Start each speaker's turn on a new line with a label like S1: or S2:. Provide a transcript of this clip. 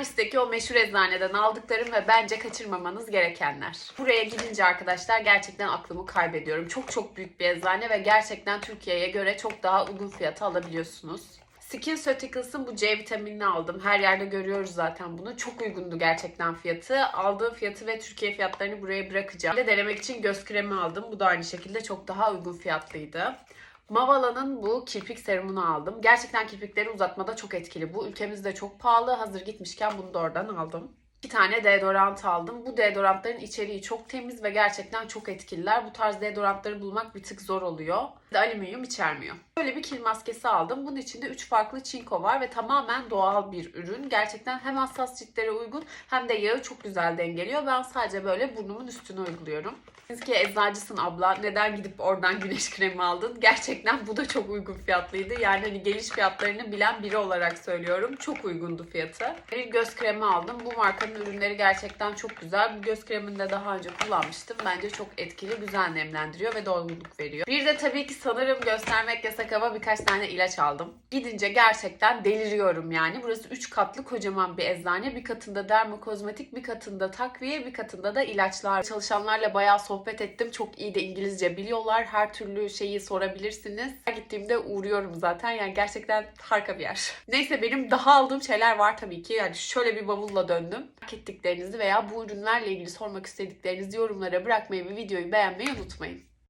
S1: Paris'teki o meşhur eczaneden aldıklarım ve bence kaçırmamanız gerekenler. Buraya gidince arkadaşlar gerçekten aklımı kaybediyorum. Çok çok büyük bir eczane ve gerçekten Türkiye'ye göre çok daha uygun fiyata alabiliyorsunuz. Skin Ceuticals'ın bu C vitaminini aldım. Her yerde görüyoruz zaten bunu. Çok uygundu gerçekten fiyatı. Aldığım fiyatı ve Türkiye fiyatlarını buraya bırakacağım. Bir de denemek için göz kremi aldım. Bu da aynı şekilde çok daha uygun fiyatlıydı. Mavala'nın bu kirpik serumunu aldım. Gerçekten kirpikleri uzatmada çok etkili. Bu ülkemizde çok pahalı. Hazır gitmişken bunu da oradan aldım. İki tane deodorant aldım. Bu deodorantların içeriği çok temiz ve gerçekten çok etkililer. Bu tarz deodorantları bulmak bir tık zor oluyor. De alüminyum içermiyor. Böyle bir kil maskesi aldım. Bunun içinde 3 farklı çinko var ve tamamen doğal bir ürün. Gerçekten hem hassas ciltlere uygun hem de yağı çok güzel dengeliyor. Ben sadece böyle burnumun üstüne uyguluyorum. Siz ki eczacısın abla neden gidip oradan güneş kremi aldın? Gerçekten bu da çok uygun fiyatlıydı. Yani hani geliş fiyatlarını bilen biri olarak söylüyorum. Çok uygundu fiyatı. Bir göz kremi aldım. Bu markanın ürünleri gerçekten çok güzel. Bu göz kremini de daha önce kullanmıştım. Bence çok etkili, güzel nemlendiriyor ve doygunluk veriyor. Bir de tabii ki sanırım göstermek yasak ama birkaç tane ilaç aldım. Gidince gerçekten deliriyorum yani. Burası 3 katlı kocaman bir eczane. Bir katında dermokozmetik, bir katında takviye, bir katında da ilaçlar. Çalışanlarla bayağı sohbet ettim. Çok iyi de İngilizce biliyorlar. Her türlü şeyi sorabilirsiniz. Her gittiğimde uğruyorum zaten. Yani gerçekten harika bir yer. Neyse benim daha aldığım şeyler var tabii ki. Yani şöyle bir bavulla döndüm. Merak ettiklerinizi veya bu ürünlerle ilgili sormak istediklerinizi yorumlara bırakmayı ve videoyu beğenmeyi unutmayın.